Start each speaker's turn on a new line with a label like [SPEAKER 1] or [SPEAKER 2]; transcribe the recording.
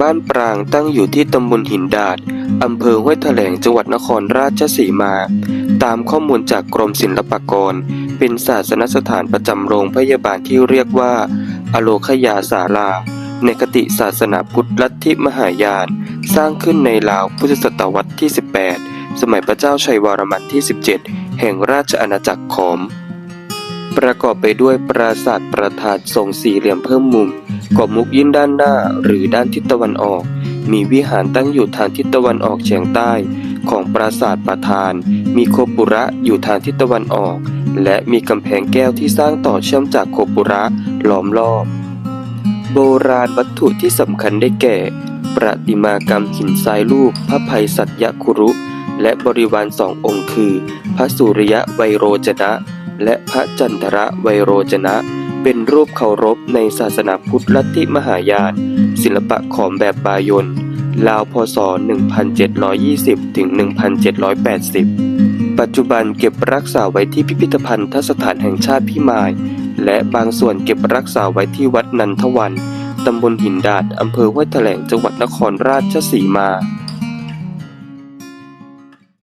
[SPEAKER 1] บ้านปรางตั้งอยู่ที่ตำบลหินดาด อำเภอห้วยแถลงจังหวัดนครราชสีมา ตามข้อมูลจากกรมศิลปากร เป็นศาสนสถานประจำโรงพยาบาลที่เรียกว่า อโลคยาสาราในคติศาสนาพุทธลัทธิมหายาน สร้างขึ้นในราวพุทธศตวรรษที่ 18 สมัยพระเจ้าชัยวรมันที่ 17 แห่งราชอาณาจักรขอม ประกอบไปด้วยปราสาทประธานทรงสี่เหลี่ยมเพิ่มมุมก่อมุกยื่นด้านหน้าหรือด้านทิศตะวันออก มีวิหารตั้งอยู่ทางทิศตะวันออกเฉียงใต้ ของปราสาทประธาน มีโคปุระอยู่ทางทิศตะวันออก และมีกำแพงแก้วที่สร้างต่อเชื่อมจากโคปุระล้อมรอบ โบราณวัตถุที่สำคัญได้แก่ ประติมากรรมหินทรายรูปพระภัยสัตยคุรุ และบริวารสององค์คือ พระสุริยะไวโรจนะ และพระจันทระไวโรจนะ เป็นรูปเคารพในศาสนาพุทธลัทธิมหายานศิลปะขอมแบบบายนราวพศ 1720 ถึง 1780 ปัจจุบันเก็บรักษาไว้ที่พิพิธภัณฑ์สถานแห่งชาติพิมาย และบางส่วนเก็บรักษาไว้ที่วัดนันทวัน ตำบลหินดาด อำเภอห้วยแถลงจังหวัดนครราชสีมา